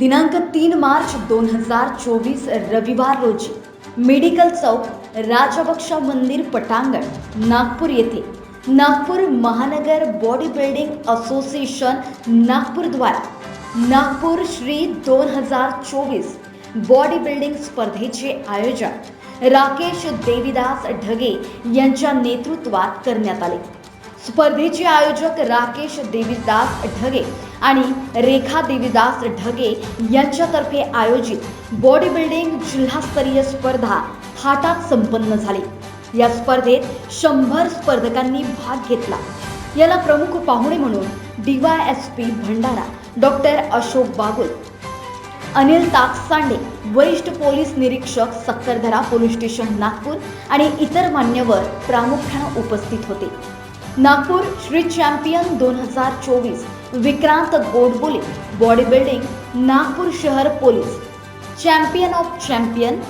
दिनांक तीन मार्च दोन हजार चोवीस रविवार रोजी मेडिकल चौक राजबक्षा मंदिर पटांगण नागपूर येथे नागपूर महानगर बॉडी बिल्डिंग असोसिएशन नागपूरद्वारा नागपूर श्री दोन हजार चोवीस बॉडी बिल्डिंग स्पर्धेचे आयोजन राकेश देवीदास ढगे यांच्या नेतृत्वात करण्यात आले. स्पर्धेचे आयोजक राकेश देवीदास ढगे आणि रेखा देवीदास ढगे यांच्यातर्फे आयोजित बॉडी बिल्डिंग जिल्हास्तरीय स्पर्धा थाटात संपन्न झाली. या स्पर्धेत शंभर स्पर्धकांनी भाग घेतला. याला प्रमुख पाहुणे म्हणून DY S P Bhandara doctor Ashok Bagul Anil Taksande वरिष्ठ पोलीस निरीक्षक सक्करधरा पोलीस स्टेशन नागपूर आणि इतर मान्यवर प्रामुख्यानं उपस्थित होते. नागपूर श्री चॅम्पियन दोन हजार चोवीस विक्रांत गोडबोले बॉडी बिल्डिंग नागपूर शहर police. Champion of champion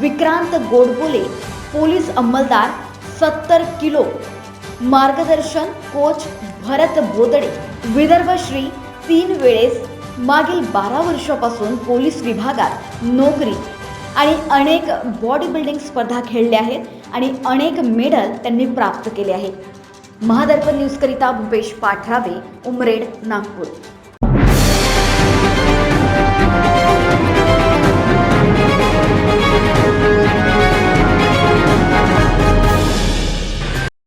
Vikrant Godbole police अंमलदार सत्तर किलो. मार्गदर्शन कोच भरत बोदडे. विदर्भ श्री तीन वेळेस मागील बारा वर्षापासून पोलीस विभागात नोकरी. आणि अनेक बॉडी बिल्डिंग स्पर्धा खेळल्या आहेत आणि अनेक मेडल त्यांनी प्राप्त केले आहेत. महादर्पण न्यूजकरिता भूपेश पाठरावे उमरेड नागपूर.